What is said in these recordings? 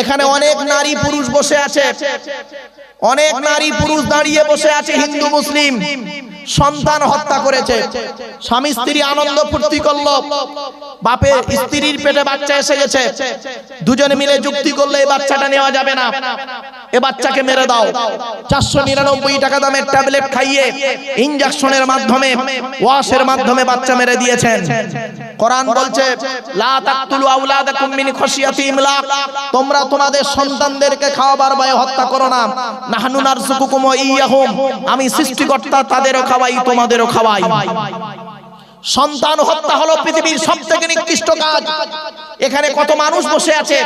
এখানে অনেক নারী পুরুষ বসে আছে। অনেক নারী পুরুষ দাঁড়িয়ে বসে আছে হিন্দু মুসলিম। সন্তান হত্যা করেছে। স্বামী স্ত্রী আনন্দ ফুর্তি করল। বাপের স্ত্রীর পেটে বাচ্চা এসে গেছে। দুজনে মিলে যুক্তি করলে, এই বাচ্চাটা নেওয়া যাবে না। এ বাচ্চাকে মেরে দাও। চারশো নিরানব্বই টাকা দামের ট্যাবলেট খাইয়ে ইনজেকশনের মাধ্যমে, ওয়াশের মাধ্যমে বাচ্চা মেরে দিয়েছেন। কোরআন বলছে, লা তাকতুলু আওলাদাকুম মিন খাশিয়াতি ইমলাক। তোমরা তোমাদের সন্তানদেরকে খাওয়াবার ভয়ে হত্যা করো না। নাহনু নারযুকুকুম ওয়া ইয়াহুম। আমি সৃষ্টিকর্তা তাদেরও খাওয়াই তোমাদেরও খাওয়াই। সন্তান হত্যা হলো পৃথিবীর সব থেকে নিকৃষ্ট কাজ। এখানে কত মানুষ বসে আছে।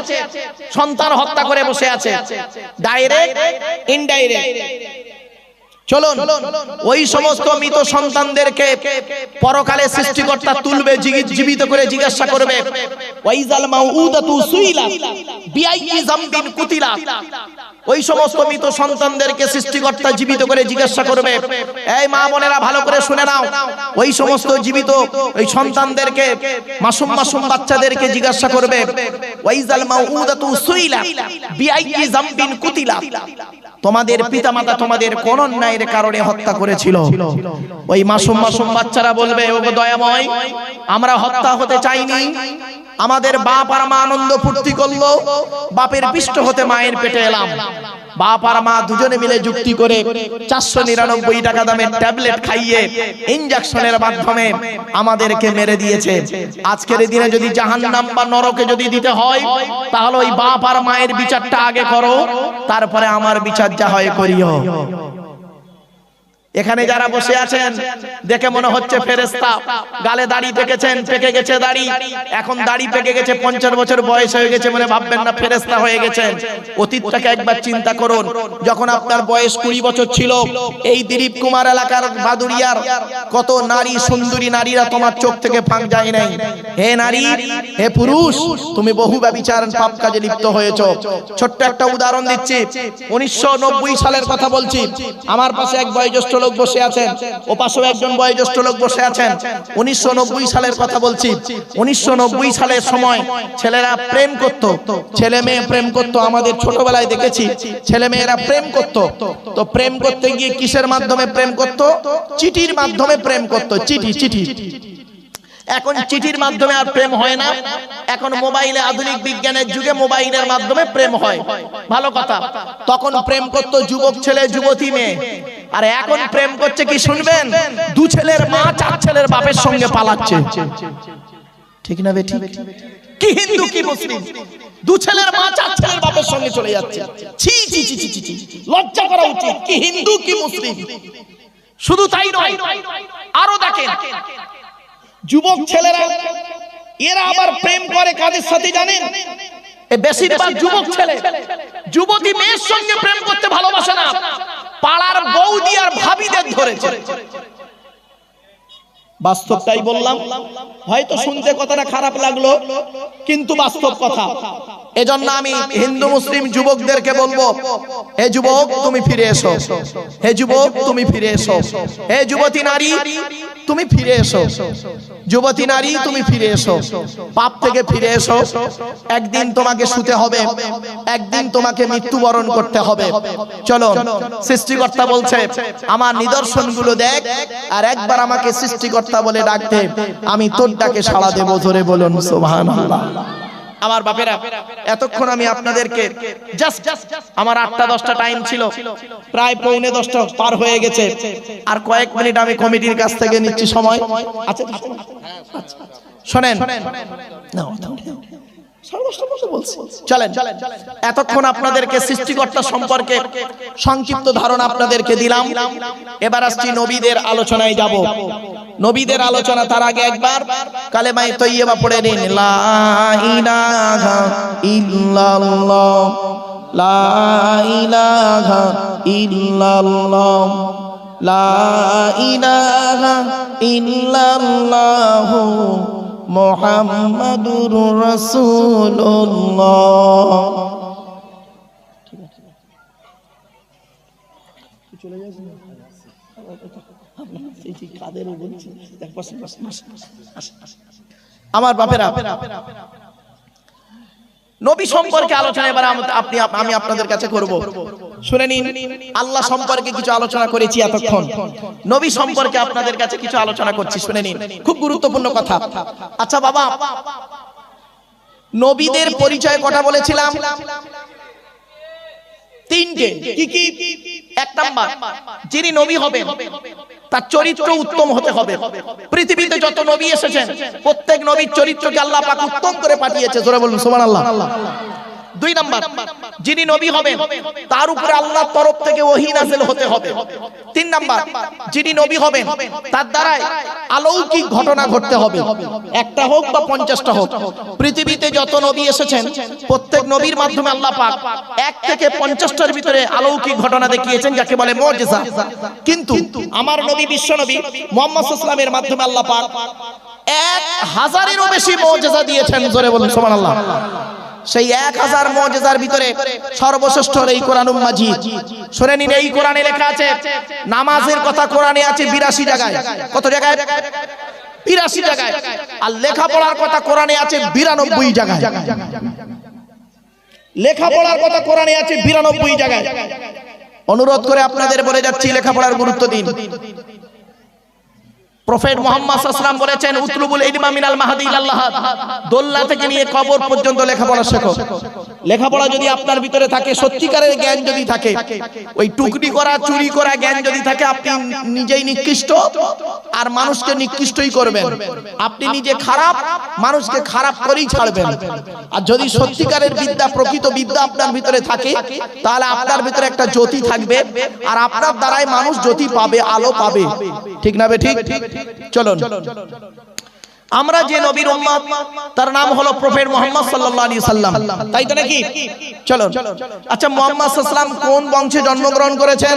সন্তান হত্যা করে বসে আছে। ডাইরেক্ট ইনডাইরেক্ট চলুন, ওই সমস্ত মৃত সন্তানদেরকে পরকালে সৃষ্টিকর্তা তুলবে জীবিত করে জিজ্ঞাসা করবে। ওয়াইজাল মাউউদাতু সুইলাত বিআইয়ি যামবিন কুতিলাত ওই সমস্ত মৃত সন্তানদেরকে সৃষ্টিকর্তা জীবিত করে জিজ্ঞাসা করবে, এই মা বোনেরা, ভালো করে শুনে নাও। ওই সমস্ত জীবিত ওই সন্তানদেরকে, মাসুম মাসুম বাচ্চাদেরকে জিজ্ঞাসা করবে, ওয়াইজাল মাউউদাতু সুইলাত বিআইয়ি যামবিন কুতিলাত তোমাদের পিতামাতা, তোমাদের কোন অন্যায়ের কারণে হত্যা করেছিল। ওই মাসুম মাসুম বাচ্চারা বলবে ও দয়াময়, আমরা হত্যা হতে চাইনি। আমাদের বাপ আর মা আনন্দ ফুর্তি করল। বাপের পিষ্ট হতে মায়ের পেটে এলাম। বাপ আর মা দুজনে মিলে যুক্তি করে চারশো নিরানব্বই টাকা দামের ট্যাবলেট খাইয়ে ইনজেকশনের মাধ্যমে আমাদেরকে মেরে দিয়েছে। আজকের দিনে যদি জাহান্নাম বা নরকে যদি দিতে হয়, তাহলে ওই বাপ আর মায়ের বিচারটা আগে করো। তারপরে আমার বিচার যা হয় করিও। এখানে যারা বসে আছেন দেখে মনে হচ্ছে ফেরেস্তা গালে দাড়ি পেকেছেন পেকে গেছে দাড়ি। এখন দাড়ি পেকে গেছে পঞ্চাশ বছর বয়স হয়ে গেছে মনে ভাববেন না ফেরেস্তা হয়ে গেছেন। অতীতটাকে একবার চিন্তা করুন। যখন আপনার বয়স কুড়ি বছর ছিল এই দিলীপ কুমার এলাকার বাদুরিয়ার কত নারী সুন্দরী নারীরা তোমার চোখ থেকে ফাঁক যায় নাই হে নারী হে পুরুষ তুমি বহু ব্যবিচার পাপ কাজে লিপ্ত হয়েছ। ছোট্ট একটা উদাহরণ দিচ্ছি উনিশশো নব্বই সালের কথা বলছি আমার পাশে এক বয়োজ্যেষ্ঠ লোক বসে আছেন। ও পাশেও একজন বয়োজ্যেষ্ঠ লোক বসে আছেন। উনিশশো সালের কথা বলছি। উনিশশো সালের সময় ছেলেরা প্রেম করত। ছেলে মেয়ে প্রেম করত। আমাদের ছোটবেলায় দেখেছি, ছেলে মেয়েরা প্রেম করত। তো প্রেম করতে গিয়ে কিসের মাধ্যমে প্রেম করত? চিঠির মাধ্যমে প্রেম করত। চিঠি চিঠি। এখন চিঠির মাধ্যমে আর প্রেম হয় না। এখন মোবাইলে আধুনিক বিজ্ঞানের যুগে মোবাইলের মাধ্যমে প্রেম হয়। ভালো কথা। তখন প্রেম করত যুবক ছেলে, যুবতী মেয়ে। আর এখন প্রেম করছে কি শুনবেন? দু ছেলের মা চার ছেলের বাপের সঙ্গে পালাচ্ছে। ঠিক না বেঠিক কি হিন্দু কি মুসলিম? দু ছেলের মা চার ছেলের বাপের সঙ্গে চলে যাচ্ছে। ছি ছি ছি ছি ছি। লজ্জা করা উচিত। কি হিন্দু কি মুসলিম? শুধু তাই নয় আরও দেখেন। যুবক ছেলেরা এরা আবার প্রেম করে কাদের সাথে জানেন? বেশিরভাগ যুবক ছেলে, যুবতী মেয়ের সঙ্গে প্রেম করতে ভালোবাসে না। পাড়ার ভাবিদের ধরেছে। বাস্তবটাই বললাম। হয়তো শুনতে কথাটা খারাপ লাগল, কিন্তু বাস্তব কথা। এজন্য আমি হিন্দু, মুসলিম যুবকদেরকে বলব, হে যুবক, তুমি ফিরে এসো। হে যুবক, তুমি ফিরে এসো। হে যুবতী নারী তুমি ফিরে এসো। যুবতী নারী, তুমি ফিরে এসো। পাপ থেকে ফিরে এসো। একদিন তোমাকে শুতে হবে। একদিন তোমাকে মৃত্যুবরণ করতে হবে। চলো, সৃষ্টিকর্তা বলছে, আমার নিদর্শনগুলো দেখ আর একবার আমাকে সৃষ্টিকর্তা বলে ডাকতে। আমি তোর ডাকে সাড়া দেবো। ধরে বলুন, সুবহানাল্লাহ। আমার বাপেরা এতক্ষণ আমি আপনাদেরকে জাস্ট আমার আটটা দশটা টাইম ছিল প্রায় পৌনে দশটা পার হয়ে গেছে। আর কয়েক মিনিট আমি কমিটির কাছ থেকে নিচ্ছি সময়। আচ্ছা শোনেন। চলেন এতক্ষণ আপনাদেরকে সৃষ্টিকর্তা সম্পর্কে সংক্ষিপ্ত ধারণা আপনাদেরকে দিলাম। এবার আসছি নবীদের আলোচনায় যাব। নবীদের আলোচনা তার আগে একবার। কালেমাই তৈয়বা পড়ে নিন। লা ইলাহা ইল্লাল্লাহ। লা ইলাহা ইল্লাল্লাহ। লা ইলাহা ইল্লাল্লাহ। মোহাম্মদুর রাসূলুল্লাহ। আমার বাপেরা নবী সম্পর্কে আলোচনা এবার আপনি আমি আপনাদের কাছে করব। শুনে নিন আল্লাহ সম্পর্কে কিছু আলোচনা করেছি এতক্ষণ। নবী সম্পর্কে আপনাদের কাছে কিছু আলোচনা করছি। শুনে নিন খুব গুরুত্বপূর্ণ কথা। আচ্ছা বাবা নবীদের পরিচয় কটা বলেছিলাম? তিনটে। কি কি? এক নাম্বার। যিনি নবী হবেন তার চরিত্র উত্তম হতে হবে। পৃথিবীতে যত নবী এসেছেন, প্রত্যেক নবীর চরিত্রকে আল্লাহ পাক উত্তম করে পাঠিয়েছে, জোরে বলুন, সুবহানাল্লাহ। দুই নাম্বার যিনি নবী হবে তার উপরে আল্লাহর তরফ থেকে ওহী নাযিল হতে হবে। তিন নাম্বার যিনি নবী হবেন তার দ্বারাই অলৌকিক ঘটনা ঘটতে হবে। একটা হোক বা পঞ্চাশটা হোক পৃথিবীতে যত নবী এসেছেন প্রত্যেক নবীর মাধ্যমে আল্লাহ পাক এক থেকে পঞ্চাশটার ভিতরে অলৌকিক ঘটনা দেখিয়েছেন যাকে বলে মুজিজা। কিন্তু আমার নবী বিশ্ব নবী মোহাম্মদ ইসলামের মাধ্যমে আল্লাহ পাক এক হাজারেরও বেশি মুজিজা দিয়েছেন জোরে বলুন সুবহানাল্লাহ। সেই এক হাজার মজেজার ভিতরে সর্বশ্রেষ্ঠ এই কোরআন মাজিদ শুনে নিন, এই কোরআনে লেখা আছে, নামাজের কথা কোরআনে আছে বিরাশি জায়গায়। কত জায়গায়? বিরাশি জায়গায়। আর লেখাপড়ার কথা কোরআনে আছে বিরানব্বই জায়গায়। লেখাপড়ার কথা কোরআনে আছে বিরানব্বই জায়গায়। অনুরোধ করে আপনাদের বলে যাচ্ছি, লেখাপড়ার গুরুত্ব দিন। প্রফেট মোহাম্মদ সাল্লাম বলেছেন, উতলুবুল ইলমা মিনাল মাহাদি ইলাল্লাহ। দোল্লা থেকে নিয়ে কবর পর্যন্ত লেখাপড়া শেখো। লেখাপড়া যদি আপনার ভিতরে থাকে, সত্যিকারের জ্ঞান যদি থাকে, ওই টুকরি করা, চুরি করা জ্ঞান যদি থাকে, আপনি নিজেই নিকৃষ্ট আর মানুষকে নিকৃষ্টই করবেন। আপনি নিজে খারাপ, মানুষকে খারাপ করেই ছাড়বেন। আর যদি সত্যিকারের বিদ্যা, প্রকৃত বিদ্যা আপনার ভিতরে থাকে, তাহলে আপনার ভিতরে একটা জ্যোতি থাকবে। আর আপনার দ্বারাই মানুষ জ্যোতি পাবে, আলো পাবে। ঠিক না বে ঠিক? চলুন। আমরা যে নবীর উম্মত, তার নাম হলো প্রফেট মোহাম্মদ সাল্লাল্লাহু আলাইহি সাল্লাম। তাই তো নাকি? চলো আচ্ছা মোহাম্মদ সাল্লাম কোন বংশে জন্মগ্রহণ করেছেন?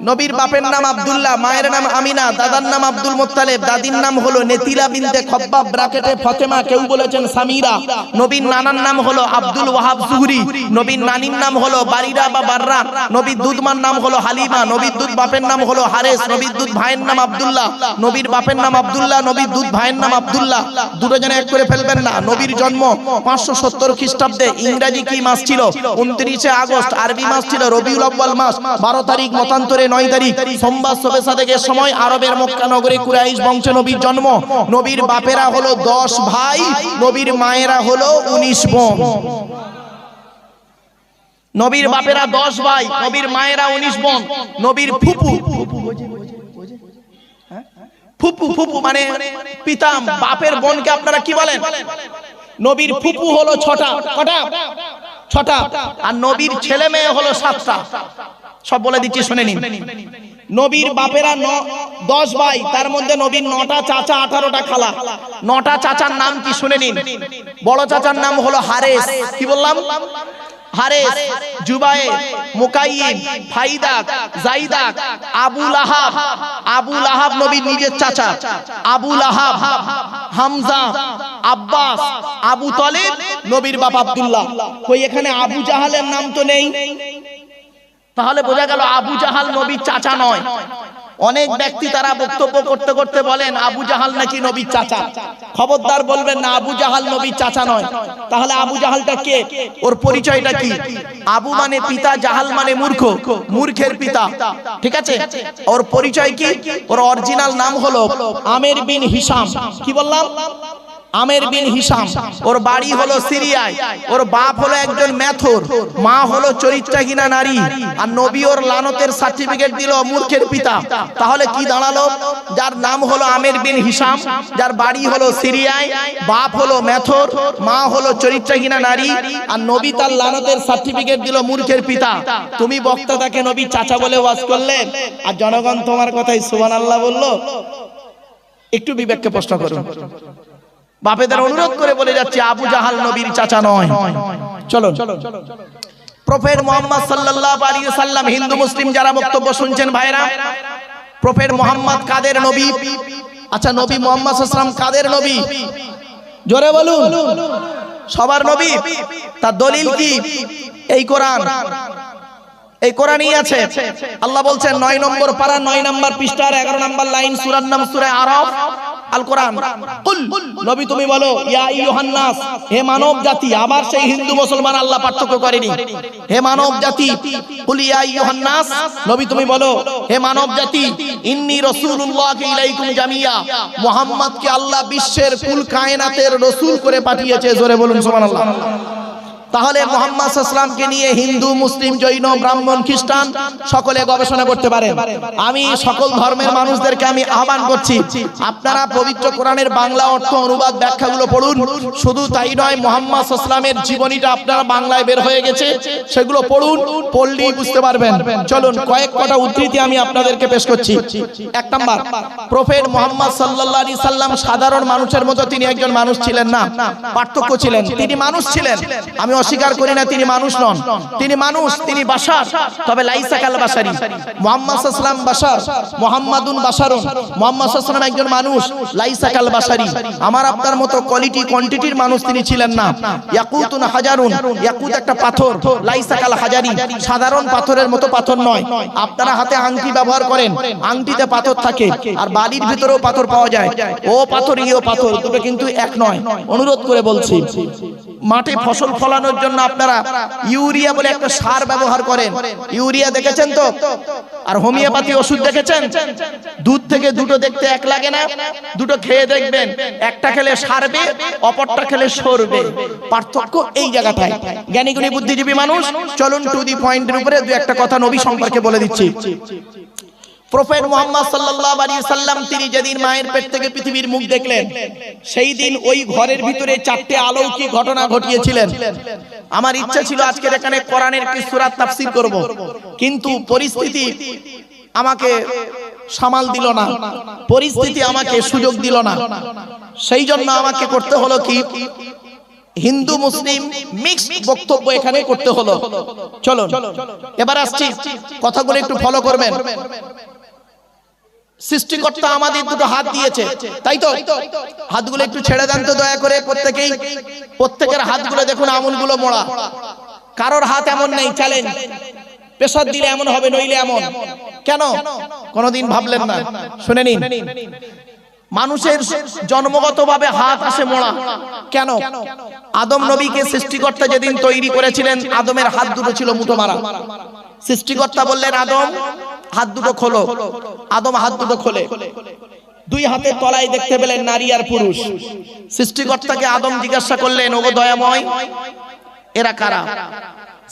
নবীর বাপের নাম আব্দুল্লাহ, মায়ের নাম আমিনা, দাদার নাম আব্দুল মোত্তালেব, দাদির নাম হলো নেতিলা বিনতে খব্বাব, ব্রাকেটে ফাতেমা, কেউ বলেছেন সামিরা। নবীর নানার নাম হলো আব্দুল ওয়াহাব জুহরি। নবীর নানির নাম হলো বারিরা বা বাররা। নবীর দুধমার নাম হলো হালিমা। নবীর দুধ বাপের নাম হলো হারেস। নবীর দুধ ভাইয়ের নাম আব্দুল্লাহ। নবীর বাপের নাম আব্দুল্লাহ, নবীর দুধ ভাইয়ের নাম আব্দুল্লাহ। দুটো জনে এক করে ফেলবেন না। নবীর জন্ম পাঁচশো সত্তর খ্রিস্টাব্দে ইংরাজি কি মাস ছিল? উনত্রিশে আগস্ট, আরবি মাস ছিল, রবিউল আব্বাল মাস। বারো তারিখ মতান্তরে নয় তারিখ, সোমবার সবে সাদেকের সময় আরবের মক্কা নগরে কুরাইশ বংশে নবীর জন্ম। নবীর বাপেরা হলো দশ ভাই, নবীর মায়েরা হলো উনিশ বোন। নবীর বাপেরা দশ ভাই, নবীর মায়েরা উনিশ বোন। নবীর ফুপু। ফুপু ফুপু মানে পিতা, বাপের বোনকে আপনারা কি বলেন? নবীর ফুপু হলো ছটা কটা ছটা। আর নবীর ছেলে মেয়ে হলো সাতটা। সব বলে দিচ্ছি, শুনে নিন। নবীর বাপেরা দশ ভাই, তার মধ্যে নবীর নটা চাচা, আঠারোটা খালা। নটা চাচার নাম কি, শুনে নিন। বড় চাচার নাম হলো হারেস। কি বললাম? আবু আবু নবীর নিজের চাচা। আবু হামজা আবু নবীর বাপ এখানে আবু জাহালের নাম তো নেই? তাহলে বোঝা গেল আবু জাহাল নবীর চাচা নয়। অনেক ব্যক্তি তারা বক্তব্য করতে করতে বলেন আবু জাহাল নাকি নবীর চাচা? খবরদার বলবেন না আবু জাহাল নবীর চাচা নয়। তাহলে আবু জাহালটা কে? ওর পরিচয়টা কি? আবু মানে পিতা জাহাল মানে মূর্খ মূর্খের পিতা। ঠিক আছে? ওর পরিচয় কি? ওর অরিজিনাল নাম হলো আমের বিন হিসাম কি বললাম? আমের বিন হিসাম। ওর বাড়ি হলো সিরিয়ায়। ওর বাপ হলো একজন ম্যাথর। মা হলো চরিত্রাহীনা নারী। আর নবী ওর লানতের সার্টিফিকেট দিল মূর্খের পিতা। তাহলে কি দাঁড়াল? যার নাম হলো আমের বিন হিসাম যার বাড়ি হলো সিরিয়ায় বাপ হলো ম্যাথর মা হলো চরিত্রাহীনা নারী আর নবী তার লানতের সার্টিফিকেট দিল মূর্খের পিতা। তুমি বক্তা তাকে নবী চাচা বলে ওয়াজ করলে? আর জনগণ তোমার কথাই সুবহানাল্লাহ বলল একটু বিবেককে প্রশ্ন করুন। বাপেদের অনুরোধ করে বলে যাচ্ছে আবু জাহাল নবীর চাচা নয়। চলো প্রফেট মোহাম্মদ সাল্লাল্লাহু আলাইহি সাল্লাম হিন্দু মুসলিম যারা বক্তব্য শুনছেন ভাইরা প্রফেট মোহাম্মদ কাদের নবী? আচ্ছা নবী মোহাম্মদ সাল্লাম কাদের নবী? জোরে বলুন। সবার নবী? তার দলিল কি? এই কোরআন। এই কোরআনই আছে। আল্লাহ বলছেন নয় নম্বর পারা নয় নম্বর পৃষ্ঠার এগারো নম্বর লাইন সুরার নাম সুরে আরফ। আল কোরআন কুল, নবী তুমি বলো, ইয়া ইয়ুহান নাস, হে মানব জাতি, আবার সেই হিন্দু মুসলমান আল্লাহ পার্থক্য করেনি। হে মানব জাতি, কুল ইয়া ইয়ুহান নাস, নবী তুমি বলো, হে মানব জাতি রাসূলুল্লাহ ইলাইকুম জামিয়া আল্লাহ বিশ্বের কুল কায়নাতের রাসূল করে পাঠিয়েছে। জোরে বলুন, সুবহানাল্লাহ। তাহলে মোহাম্মদ ইসলামকে নিয়ে হিন্দু, মুসলিম, জৈন, ব্রাহ্মণ, খ্রিস্টান সকলে গবেষণা করতে পারে আমি সকল ধর্মের মানুষদেরকে আমি আহ্বান করছি, আপনারা পবিত্র কোরআনের বাংলা অর্থ অনুবাদ ব্যাখ্যাগুলো পড়ুন। শুধু তাই নয়, মোহাম্মদ ইসলামের জীবনীটা আপনারা বাংলায় বের হয়ে গেছে, সেগুলো পড়ুন, পড়লেই বুঝতে পারবেন। চলুন, কয়েক কটা উদ্ধৃতি আমি আপনাদেরকে পেশ করছি। এক নাম্বার, প্রফেট মোহাম্মদ সাল্লাল্লাহু আলাইহি সাল্লাম সাধারণ মানুষের মতো তিনি একজন মানুষ ছিলেন না, পার্থক্য ছিলেন, তিনি মানুষ ছিলেন। আমি অস্বীকার করি না, তিনি মানুষ নন। তিনি মানুষ, তিনি বাশার তবে লাইসা কাল বাশারি মোহাম্মদ সাল্লাম বাশার মোহাম্মদুন বাশারুন মোহাম্মদ সাল্লাম একজন মানুষ। লাইসা কাল বাশারি আমার আপনার মতো কোয়ালিটি কোয়ান্টিটির মানুষ তিনি ছিলেন না। ইয়াকুতুন হাজারুন। ইয়াকুত একটা পাথর। লাইসা কাল হাজারি। সাধারণ পাথরের মতো পাথর নয়। আপনারা হাতে আংটি ব্যবহার করেন। আংটিতে পাথর থাকে। আর বালির ভিতরেও পাথর পাওয়া যায়। ও পাথর, ইও পাথর, দুটো কিন্তু এক নয়। অনুরোধ করে বলছি। মাঠে ফসল ফলানোর জন্য আপনারা ইউরিয়া বলে একটা সার ব্যবহার করেন। ইউরিয়া দেখেছেন তো? আর হোমিওপ্যাথি ওষুধ দেখেছেন? দুধ থেকে দুটো দেখতে এক লাগে না, দুটো খেয়ে দেখবেন, একটা খেলে সারবে, অপরটা খেলে সরবে। পার্থক্য এই জায়গাটায়। জ্ঞানীগুণী বুদ্ধিজীবী মানুষ, চলুন টু দি পয়েন্টের উপরে দু একটা কথা নবী সম্পর্কে বলে দিচ্ছি। মোহাম্মদ আলাইহি সাল্লাম তিনি যেদিন মায়ের পেট থেকে পৃথিবীর মুখ দেখলেন ওই ঘরের ভিতরে চারটে ঘটনা ঘটিয়েছিলেন। আমার ইচ্ছা ছিল আজকের এখানে কোরআনের একটি সূরা তাফসীর করব, কিন্তু পরিস্থিতি আমাকে সামাল দিল না, পরিস্থিতি আমাকে সুযোগ দিল না। সেই জন্য আমাকে করতে হলো কি? হিন্দু, মুসলিম মিক্সড বক্তব্য এখানে করতে হলো। চলো এবার আসছি। কথাগুলো একটু ফলো করবেন। সৃষ্টিকর্তা আমাদের দুটো হাত দিয়েছে। তাই তো? হাতগুলো একটু ছেড়ে দেন তো দয়া করে প্রত্যেকেই। প্রত্যেকের হাতগুলো দেখুন আঙুলগুলো মোড়া। কারোর হাত এমন নেই চ্যালেঞ্জ প্রেসার দিলে এমন হবে নইলে এমন। কেন? কোনোদিন ভাবলেন না। শুনে নিন। মানুষের জন্মগতভাবে হাত আসে মোড়া। কেন? আদম নবীকে সৃষ্টিকর্তা যেদিন তৈরি করেছিলেন আদমের হাত দুটো ছিল মুঠো মারা। সৃষ্টিকর্তা বললেন আদম হাত দুটো খোলো। আদম হাত দুটো খোলে। দুই হাতের তলায় দেখতে পেলেন নারী আর পুরুষ। সৃষ্টিকর্তাকে আদম জিজ্ঞাসা করলেন, ওগো দয়াময়, এরা কারা?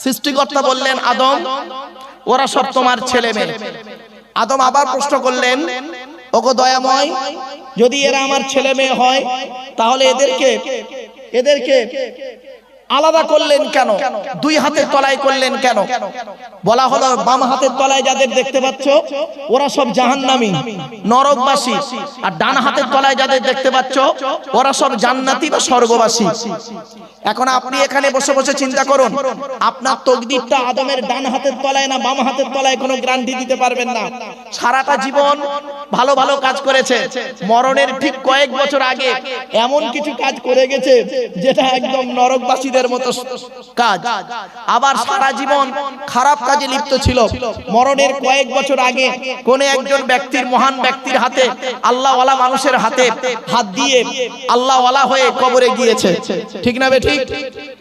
সৃষ্টিকর্তা বললেন, আদম, ওরা সব তোমার ছেলে মেয়ে। আদম আবার প্রশ্ন করলেন, ওগো দয়াময়, যদি এরা আমার ছেলে মেয়ে হয়, তাহলে এদেরকে এদেরকে আলাদা করলেন কেন? দুই হাতের তলায় করলেন কেন? বলা হলো বাম হাতের তলায় যাদের দেখতে পাচ্ছ ওরা সব জাহান্নামী নরকবাসী। আর ডান হাতের তলায় যাদের দেখতে পাচ্ছ ওরা সব জান্নাতি বা স্বর্গবাসী। এখন আপনি এখানে বসে বসে চিন্তা করুন আপনার তকদিরটা আদমের ডান হাতের তলায় না বাম হাতের তলায় কোনো গ্রান্টি দিতে পারবেন না। সারাটা জীবন ভালো ভালো কাজ করেছে। মরণের ঠিক কয়েক বছর আগে এমন কিছু কাজ করে গেছে যেটা একদম নরকবাসীদের মতো কাজ। আবার সারা জীবন খারাপ কাজে লিপ্ত ছিল। মরণের কয়েক বছর আগে কোন একজন ব্যক্তির মহান ব্যক্তির হাতে আল্লাহওয়ালা মানুষের হাতে হাত দিয়ে আল্লাহওয়ালা হয়ে কবরে গিয়েছে। ঠিক না বেঠিক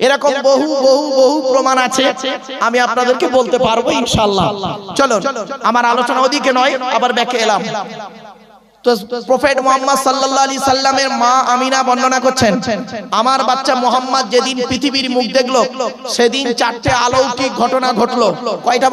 এরকম বহু বহু বহু প্রমাণ আছে। আমি আপনাদেরকে বলতে পারব ইনশাল্লাহ চলো আমার আলোচনা ওদিকে নয়, আবার ব্যাকে এলাম। মোহাম্মদ সাল্লামের মা আমিনা বর্ণনা করছেন, আমার বাচ্চা মোহাম্মদ যেদিন পৃথিবীর মুখ দেখল, সেদিন চারটে ঘটনা ঘটলো। কয়টা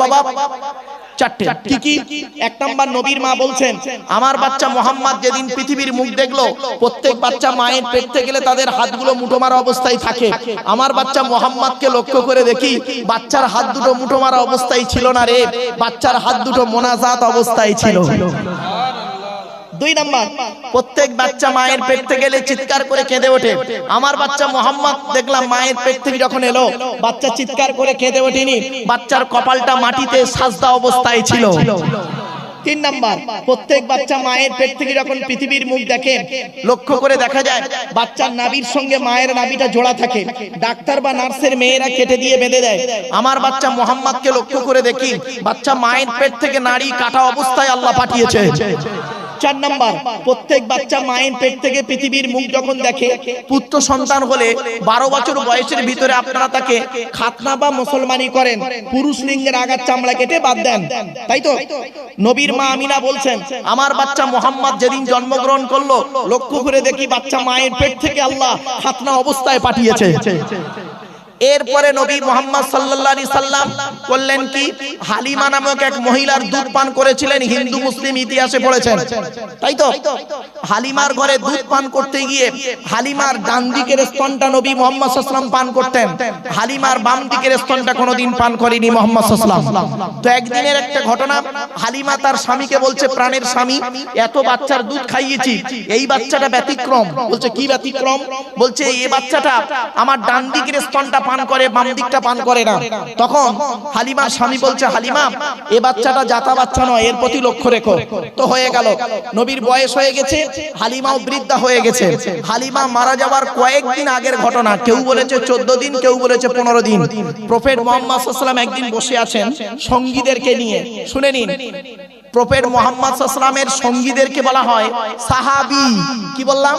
আমার বাচ্চা মোহাম্মদ যেদিন পৃথিবীর মুখ দেখল, প্রত্যেক বাচ্চা মায়ের পেটতে গেলে তাদের হাতগুলো মুঠো মারা অবস্থায় থাকে। আমার বাচ্চা মোহাম্মদকে লক্ষ্য করে দেখি, বাচ্চার হাত দুটো মুঠো মারা অবস্থায় ছিল না রে, বাচ্চার হাত দুটো মোনাজাত অবস্থায় ছিল। দুই নাম্বার, প্রত্যেক বাচ্চা মায়ের পেট থেকে গেলে চিৎকার করে কেঁদে ওঠে। আমার বাচ্চা মোহাম্মদ, দেখলাম মায়ের পেট থেকে যখন এলো, বাচ্চা চিৎকার করে কেঁদে ওঠেনি, বাচ্চার কপালটা মাটিতে সাজদা অবস্থায় ছিল। তিন নাম্বার, প্রত্যেক বাচ্চা মায়ের পেট থেকে যখন পৃথিবীর মুখ দেখে, লক্ষ্য করে দেখা যায়, বাচ্চার নাভির সঙ্গে মায়ের নাভিটা জোড়া থাকে। ডাক্তার বা নার্সের মেয়েরা কেটে দিয়ে বেঁধে দেয়। আমার বাচ্চা মোহাম্মদকে লক্ষ্য করে দেখি, বাচ্চা মায়ের পেট থেকে নাড়ি কাটা অবস্থায় আল্লাহ পাঠিয়েছে। চার নাম্বার, প্রত্যেক বাচ্চা মায়ের পেট থেকে পৃথিবীর মুখ যখন দেখে, পুত্র সন্তান হলে বারো বছর বয়সের ভিতরে আপনারা তাকে খাতনা বা মুসলমানি করেন, পুরুষ লিঙ্গের আগার চামড়া কেটে বাদ দেন। তাই তো? নবীর মা আমিনা বলছেন, আমার বাচ্চা মোহাম্মদ যেদিন জন্মগ্রহণ করল, লক্ষ্য করে দেখি বাচ্চা মায়ের পেট থেকে আল্লাহ খাতনা অবস্থায় পাঠিয়েছে। এরপরে নবী মোহাম্মদ সাল্লাল্লাহু আলাইহি সাল্লাম করলেন কি? হালিমা নামক এক মহিলার দুধ পান করেছিলেন হিন্দু মুসলিম ইতিহাসে পড়েছেন। তাই তো? হালিমার ঘরে দুধ পান করতে গিয়ে হালিমার ডান দিকের স্তনটা নবী মোহাম্মদ সাল্লাম পান করতেন। হালিমার বাম দিকের স্তনটা কোনোদিন পান করেনি মোহাম্মদ সাল্লাম। তো একদিনের একটা ঘটনা হালিমা তার স্বামীকে বলছে প্রাণের স্বামী এত বাচ্চার দুধ খাইয়েছি এই বাচ্চাটা ব্যতিক্রম। বলছে কি ব্যতিক্রম? বলছে এই বাচ্চাটা আমার ডান দিকের স্তনটা পান করে, বাম দিকটা পান করে না। তখন হালিমার স্বামী বলছে, হালিমা, এ বাচ্চাটা জাতা বাচ্চা নয়, এর প্রতি লক্ষ্য রেখো। তো হয়ে গেল। নবীর বয়স হয়ে গেছে, হালিমাও বৃদ্ধা হয়ে গেছে। হালিমা মারা যাওয়ার কয়েকদিন আগের ঘটনা। কেউ বলেছে চোদ্দ দিন, কেউ বলেছে পনেরো দিন। প্রফেট মোহাম্মদ সাল্লাম একদিন বসে আছেন সঙ্গীদেরকে নিয়ে। শুনে নিন, প্রফেট মোহাম্মদ সাল্লামের সঙ্গীদেরকে বলা হয় সাহাবি। কি বললাম?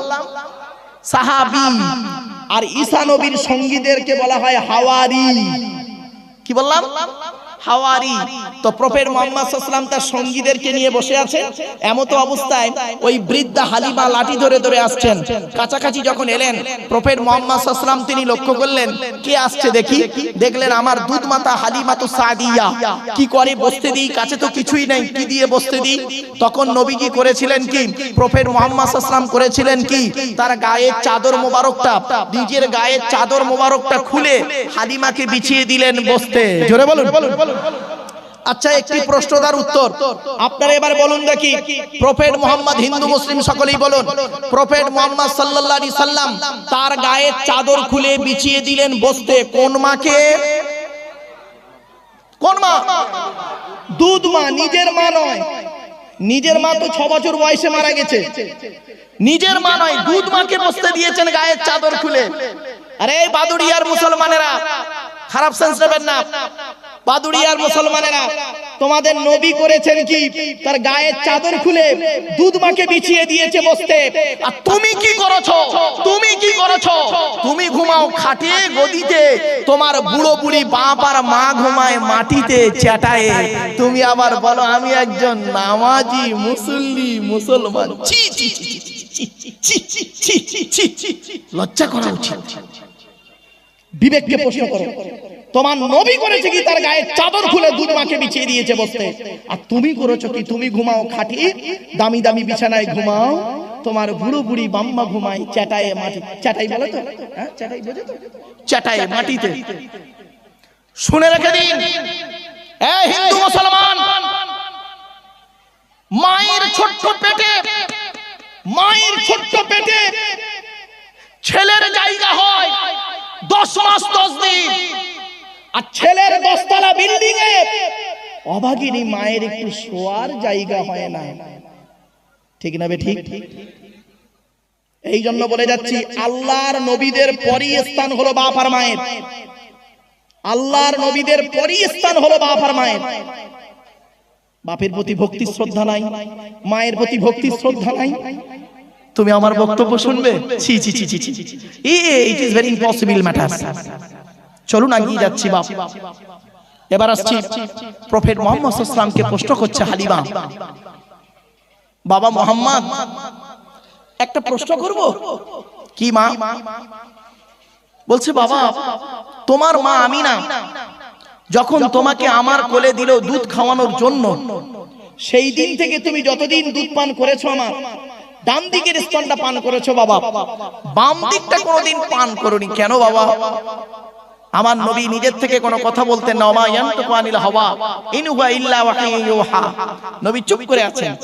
সাহাবি। আর ঈসা নবীর সঙ্গীদেরকে বলা হয় হাওয়ারি। কি বললাম? হাওয়ারি, তো প্রফেট মোহাম্মদ সাল্লাম তার সঙ্গীদেরকে নিয়ে বসে আছেন এমতো অবস্থায় ওই বৃদ্ধা হালিমা লাঠি ধরে ধরে আসছেন। কাছাকাছি যখন এলেন, প্রফেট মোহাম্মদ সাল্লাম তিনি লক্ষ্য করলেন, কে আসছে দেখি? দেখলেন আমার দুধ মাতা হালিমা তো সাদিয়া। কি করে বসতে দিই? কাছে তো কিছুই নাই, কি দিয়ে বসতে দিই? তখন নবীজি করেছিলেন কি? প্রফেট মোহাম্মদ সাল্লাম করেছিলেন কি? তার গায়ের চাদর মোবারকটা, নিজের গায়ের চাদর মোবারকটা খুলে হালিমাকে বিছিয়ে দিলেন বসতে। জোরে বলুন। আচ্ছা একটি প্রশ্নদার উত্তর। আপনারা এবার বলুন দেখি প্রফেট মোহাম্মদ হিন্দু মুসলিম সকলেই বলুন। প্রফেট মোহাম্মদ সাল্লাল্লাহু আলাইহি সাল্লাম তার গায়ের চাদর খুলে বিছিয়ে দিলেন বসতে। কোন মাকে? কোন মা? দুধ মা নিজের মা নয়। নিজের মা তো ছ বছর বয়সে মারা গেছে। নিজের মা নয় দুধ মাকে বসতে দিয়েছেন গায়ের চাদর খুলে। আরে বাদুড়িয়ার মুসলমানেরা খারাপ সেন্স নেবেন না। বাদুড়িয়ার মুসলমানেরা তোমাদের নবী করেছেন কি তার গায়ের চাদর খুলে দুধ মাকে বিছিয়ে দিয়েছে বসতে আর তুমি কি করেছ তুমি কি করেছ তুমি ঘুমাও খাটে গদিতে তোমার বুড়ো বুড়ি বাপ আর মা ঘুমায় মাটিতে চ্যাটায়ে তুমি আবার বলো আমি একজন নামাজি মুসল্লি মুসলমান ছি, ছি, ছি। লজ্জা করা উচিত বিবেককে প্রশ্ন করো তোমার নবী করেছে কি? তার গায়ে চাদর খুলে দুধ মাকে বিছিয়ে দিয়েছে বসতে। আর তুমি করেছ কি? তুমি ঘুমাও খাটি, দামি দামি বিছানায় ঘুমাও। তোমার বুড়ো বুড়ি বাম্মা ঘুমায় চ্যাটায়ে মাটি, চ্যাটাই বলে তো? হ্যাঁ চ্যাটায়ে মাটিতে। শুনে রেখে দিন। এ হিন্দু মুসলমান, মায়ের ছোট্ট পেটে, মায়ের ছোট্ট পেটে ছেলের জায়গা হয় দশ মাস দশ দিন। আর ছেলের দশতলা বিল্ডিং এ অভাগিনী মায়ের একটু শোয়ার জায়গা হয় না ঠিক না বে ঠিক এই জন্য বলে যাচ্ছি আল্লাহর নবীদের পরই স্থান হলো বাপ আর মায়ের আল্লাহর নবীদের পরই স্থান হলো বাপ আর মায়ের বাপের প্রতি ভক্তি শ্রদ্ধা নাই মায়ের প্রতি ভক্তি শ্রদ্ধা নাই তুমি আমার বক্তব্য শুনবে ছি ছি ছি ছি ছি it is very impossible matter চলুন এগিয়ে যাচ্ছি বাপ। এবার আসছি প্রফেট মোহাম্মদ ইসলামকে প্রশ্ন করছে হালিমা। বাবা মোহাম্মদ একটা প্রশ্ন করব? কি মা? বলছে বাবা তোমার মা আমি না যখন তোমাকে আমার কোলে দিল দুধ খাওয়ানোর জন্য সেই দিন থেকে তুমি যতদিন দুধ পান করেছ আমার ডান দিকের স্তনটা পান করেছ বাবা। বাম দিকটা কোনোদিন পান করনি। কেন বাবা? আমার নবী নিজের থেকে কোনো কথা বলতেন না ইল্লা নবী চুপ করে আছেন।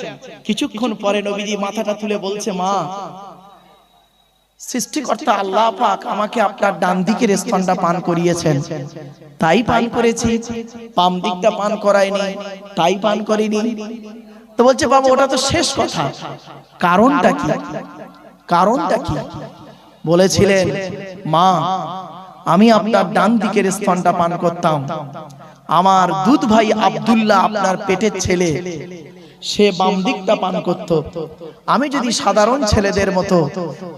কিছুক্ষণ পরে নবীজি মাথাটা তুলে বলছে, মা, সৃষ্টিকর্তা আল্লাহ পাক আমাকে আপনার ডান দিকের স্তনটা পান করিয়েছেন। তাই পান করেছি। বাম দিকটা পান করায়নি। তাই পান করিনি। তো বলছে, বাবা, ওটা তো শেষ কথা। কারণটা কি? কারণটা কি? বলেছিলেন, মা আমি আপনার ডান দিকের স্তনটা পান করতাম। আমার দুধ ভাই আব্দুল্লাহ আপনার পেটের ছেলে, সে বাম দিকটা পান করত। আমি যদি সাধারণ ছেলেদের মতো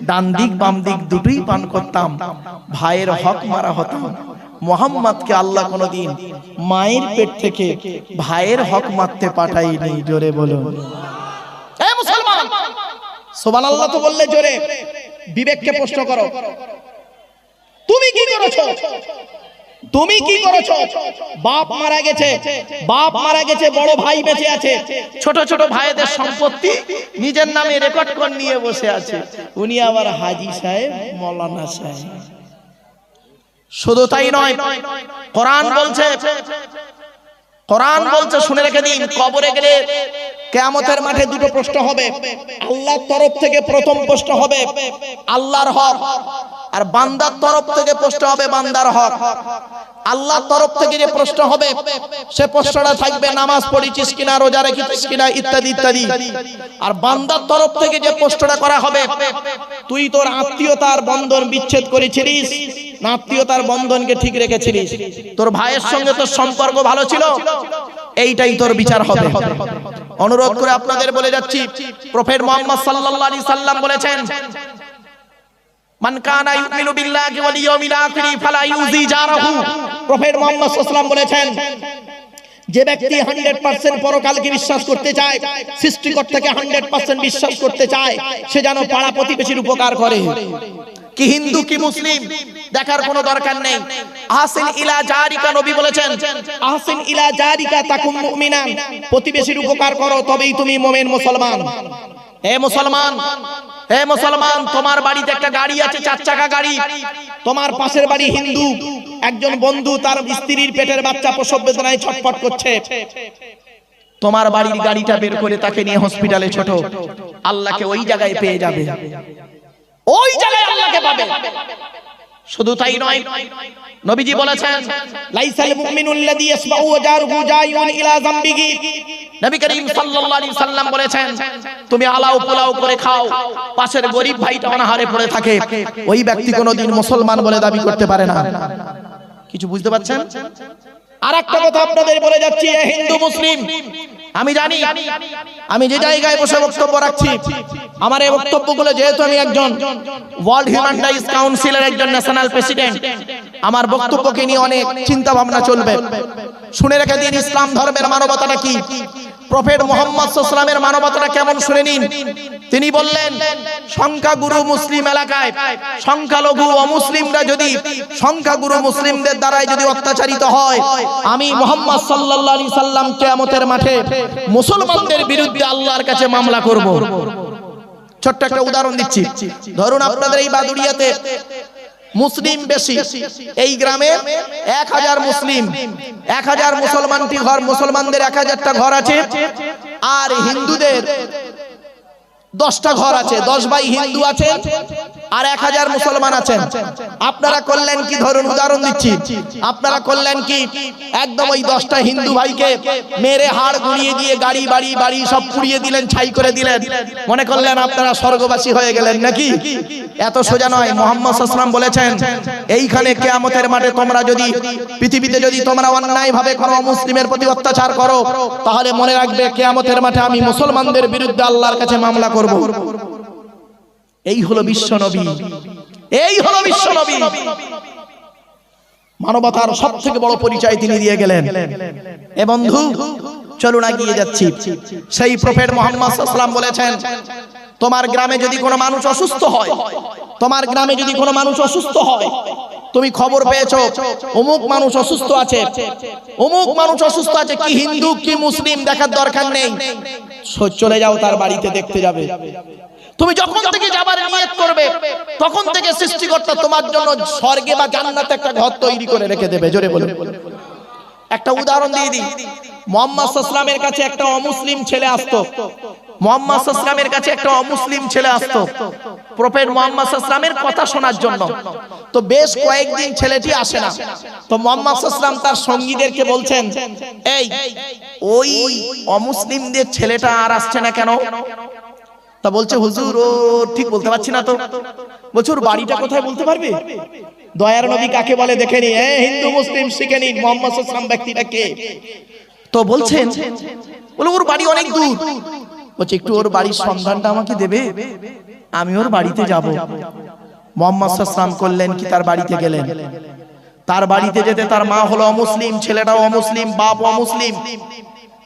ডান দিক বাম দিক দুটোই পান করতাম, ভাইয়ের হক মারা হতাম। মোহাম্মদকে আল্লাহ কোনোদিন মায়ের পেট থেকে ভাইয়ের হক মারতে পাঠাইনি জোরে বলুন। মুসলমান, সুবহানাল্লাহ তো বললে জোরে, বিবেককে প্রশ্ন করো। তুমি কি করেছ? তুমি কি করেছ? বাপ মারা গেছে। বাপ মারা গেছে, বড় ভাই বেঁচে আছে। ছোট ছোট ভাইদের সম্পত্তি নিজের নামে রেকর্ড করে নিয়ে বসে আছে। উনি আবার হাজি সাহেব, মৌলানা সাহেব। শুধু তাই নয়, কোরআন বলছে কোরআন বলছে, শুনে রেখে দিন, কবরে গেলে কেয়ামতের মাঠে দুটো প্রশ্ন হবে। আল্লাহর তরফ থেকে প্রথম প্রশ্ন হবে, আল্লাহর হক। আর বান্দার তরফ থেকে প্রশ্ন হবে বান্দার হক। আল্লাহর তরফ থেকে যে প্রশ্ন হবে, সে প্রশ্নটা থাকবে, নামাজ পড়েছিস কিনা, রোজা রেখেছিস কিনা, ইত্যাদি ইত্যাদি। আর বান্দার তরফ থেকে যে প্রশ্নটা করা হবে, তুই তোর আত্মীয়তার বন্ধন বিচ্ছেদ করেছিলিস, না আত্মীয়তার বন্ধনকে ঠিক রেখেছিলিস? তোর ভাইয়ের সঙ্গে তোর সম্পর্ক ভালো ছিল? এইটাই তোর বিচার হবে। অনুরোধ করে আপনাদের বলে যাচ্ছি, প্রফেট মোহাম্মদ সাল্লাল্লাহু আলাইহি সাল্লাম বলেছেন মান কানা ইউমিনু বিল্লাহি ওয়াল ইয়াউমিল ফালা প্রফেট মুহাম্মদ সাল্লাল্লাহু বলেছেন, যে ব্যক্তি 100% পরকালকে বিশ্বাস করতে চায়, সৃষ্টিকর্তাকে 100% বিশ্বাস করতে চায়, সে যেন পাড়া প্রতিবেশীর উপকার করে। কি হিন্দু, কি মুসলিম, দেখার কোনো দরকার নেই। আহসিন ইলা জারিকা নবী বলেছেন, আহসিন ইলা জারিকা তাকুম মুমিনান, প্রতিবেশীর উপকার করো, তবেই তুমি মুমিন মুসলমান। হে মুসলমান হে মুসলমান, তোমার বাড়িতে একটা গাড়ি আছে, চার চাকা গাড়ি। তোমার পাশের বাড়ি হিন্দু। একজন বন্ধু তার স্ত্রীর পেটের বাচ্চা প্রসব বেদনায় ছটফট করছে। তোমার বাড়ির গাড়িটা বের করে তাকে নিয়ে হসপিটালে ছোট। আল্লাহকে ওই জায়গায় পেয়ে যাবে। ওই জায়গায় আল্লাহকে পাবে। শুধু তাই নয় নবীজি বলেছেন লাইসাল মুমিনুল লাযী ইয়াসমাউ ওয়া জারহু জাইউন ইলা যামবিহি। নবী করিম সাল্লাল্লাহু আলাইহি সাল্লাম বলেছেন তুমি আলাউ পোলাও করে খাও পাশের গরিব ভাইটা অনাহারে পড়ে থাকে ওই ব্যক্তি কোনোদিন মুসলমান বলে দাবি করতে পারে না। কিছু বুঝতে পারছেন? আর একটা কথা আপনাদের বলে যাচ্ছি হিন্দু মুসলিম। আমি জানি আমি যে জায়গায় বসে বক্তব্য রাখছি আমার এই বক্তব্যগুলো যেহেতু আমি একজন ওয়ার্ল্ড হিউম্যান রাইটস কাউন্সিলের একজন ন্যাশনাল প্রেসিডেন্ট আমার বক্তব্যকে নিয়ে অনেক চিন্তা ভাবনা চলবে। শুনে রেখে দিন ইসলাম ধর্মের মানবতাটা কি? প্রফেট মোহাম্মদ সাল্লামের মানবতাটা কেমন? শুনে নিন। তিনি বললেন সংখ্যাগুরু মুসলিম এলাকায় সংখ্যালঘু অমুসলিমরা যদি সংখ্যাগুরু মুসলিমদের দ্বারাই যদি অত্যাচারিত হয় আমি মোহাম্মদ সাল্লাল্লাহু আলাইহি সাল্লাম কিয়ামতের মাঠে মুসলমানদের বিরুদ্ধে আল্লাহর কাছে মামলা করব। ছোট্ট একটা উদাহরণ দিচ্ছি। ধরুন আপনাদের এই বাদুড়িয়াতে মুসলিম বেশি। এই গ্রামে এক হাজার মুসলিম। এক হাজার মুসলমানটি ঘর। মুসলমানদের এক হাজারটা ঘর আছে। আর হিন্দুদের দশটা ঘর আছে, দশ বাই হিন্দু আছে আর এক হাজার মুসলমান আছেন। আপনারা করলেন কি? ধরুন উদাহরণ দিচ্ছি। আপনারা করলেন কি? একদম ওই দশটা হিন্দু ভাইকে মেরে হাড় গুড়িয়ে দিয়ে গাড়ি, বাড়ি বাড়ি সব পুড়িয়ে দিলেন, ছাই করে দিলেন। মনে করলেন আপনারা স্বর্গবাসী হয়ে গেলেন নাকি? এত সোজা নয়। মোহাম্মদ সাল্লাম বলেছেন, এইখানে কেয়ামতের মাঠে তোমরা যদি, পৃথিবীতে যদি তোমরা অন্যায় ভাবে কোনো মুসলিমের প্রতি অত্যাচার করো, তাহলে মনে রাখবে কেয়ামতের মাঠে আমি মুসলমানদের বিরুদ্ধে আল্লাহর কাছে মামলা করব। এই হলো বিশ্ব নবী। এই হলো বিশ্ব নবী। মানবতার সব থেকে বড় পরিচয় তিনি দিয়ে গেলেন। এ বন্ধু চলুন এগিয়ে যাচ্ছি। সেই প্রফেট মোহাম্মদ সাল্লাম বলেছেন তোমার গ্রামে যদি কোনো মানুষ অসুস্থ হয় তোমার গ্রামে যদি কোনো মানুষ অসুস্থ হয় তুমি খবর পেয়েছ অমুক মানুষ অসুস্থ আছে। অমুক মানুষ অসুস্থ আছে কি হিন্দু কি মুসলিম দেখার দরকার নেই। চলে যাও তার বাড়িতে দেখতে যাবে। তুমি যখন থেকে যাবার নিয়ত করবে তখন থেকে সৃষ্টিকর্তা তোমার জন্য স্বর্গে বা জান্নাতে একটা ঘর তৈরি করে রেখে দেবে। জোরে বলুন। একটা উদাহরণ দিয়ে দিই। মোহাম্মদ সাল্লামের কাছে একটা অমুসলিম ছেলে আসতো। মোহাম্মদ সাল্লামের কাছে একটা অমুসলিম ছেলে আসতো। প্রফেট মোহাম্মদ সাল্লামের কথা শোনার জন্য। তো বেশ কয়েকদিন ছেলেটি আসে না। তো মোহাম্মদ সাল্লাম তার সঙ্গীদেরকে বলছেন, এই, ওই অমুসলিমদের ছেলেটা আর আসছে না কেন? তা বলছে, হুজুর, ও ঠিক বলতে পারছি না তো। বলছে, ওর বাড়িটা কোথায় বলতে পারবে? দয়ার নবী কাকে বলে দেখে নি হিন্দু, মুসলিম শিখে নিন মোহাম্মদ সাল্লাম ব্যক্তিটা কে তো বলছেন, বলে, ওর বাড়ি অনেক দূর। বলছে একটু ওর বাড়ির সন্ধানটা আমাকে দেবে? আমি ওর বাড়িতে যাব। মোহাম্মদ সাল্লাম করলেন কি তার বাড়িতে গেলেন। তার বাড়িতে যেতে তার মা হলো অমুসলিম ছেলেটাও অমুসলিম বাপ অমুসলিম।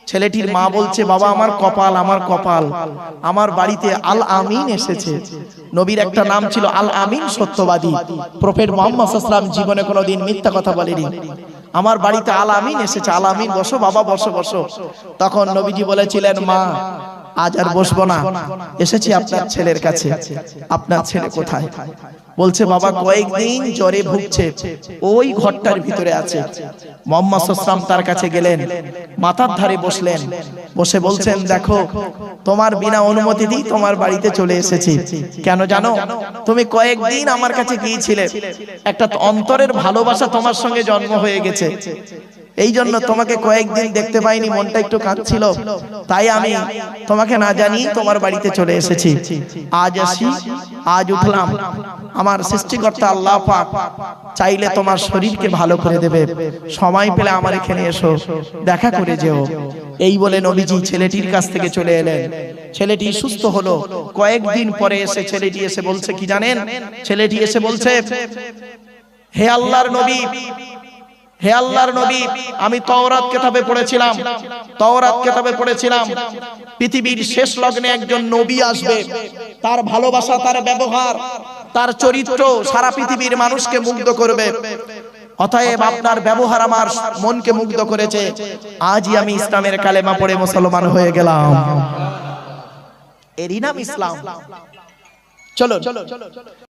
ছেলেটির মা বলছে বাবা আমার কপাল আমার কপাল। আমার বাড়িতে আল আমিন এসেছে। নবীর একটা নাম ছিল আল আমিন সত্যবাদী। প্রফেট মোহাম্মদ সাল্লাম জীবনে কোনোদিন মিথ্যা কথা বলেনি। আমার বাড়িতে আল আমিন এসেছে। আল আমিন বসো বাবা বসো বসো। তখন নবীজি বলেছিলেন মা আজ আর বসবো না। এসেছি আপনার ছেলের কাছে। আপনার ছেলে কোথায়? বলছে বাবা কয়েকদিন জ্বরে ভুগছে। ওই ঘরটার ভিতরে আছে। মোহাম্মদ তার কাছে গেলেন। মাথার ধারে বসলেন। বসে বলছেন দেখো তোমার বিনা অনুমতি অনুমতিতেই তোমার বাড়িতে চলে এসেছি। কেন জানো? তুমি কয়েকদিন আমার কাছে গিয়েছিলে। একটা অন্তরের ভালোবাসা তোমার সঙ্গে জন্ম হয়ে গেছে। এই জন্য তোমাকে কয়েকদিন দেখতে পাইনি মনটা একটু কাঁদছিল। তাই আমি তোমাকে না জানি তোমার বাড়িতে চলে এসেছি। আজ আসি আজ উঠলাম। আমার সৃষ্টিকর্তা আল্লাহ পাক। চাইলে তোমার শরীরকে ভালো করে দেবে। সময় পেলে আমার এখানে এসো। দেখা করে যেও। এই বলে নবীজি ছেলেটির কাছ থেকে চলে এলেন। ছেলেটি সুস্থ হলো। কয়েকদিন পরে এসে ছেলেটি এসে বলছে কি জানেন? ছেলেটি এসে বলছে হে আল্লাহর নবী হে আল্লাহর নবী, আমি তওরাত কিতাবে পড়েছিলাম। তওরাত কিতাবে পড়েছিলাম। পৃথিবীর শেষ লগ্নে একজন নবী আসবে। তার ভালোবাসা, তার ব্যবহার, তার চরিত্র সারা পৃথিবীর মানুষকে মুগ্ধ করবে। অতএব আপনার ব্যবহার আমার মনকে মুগ্ধ করেছে। আজই আমি ইসলামের কালেমা পড়ে মুসলমান হয়ে গেলাম। এরই নাম ইসলাম। চলো চলো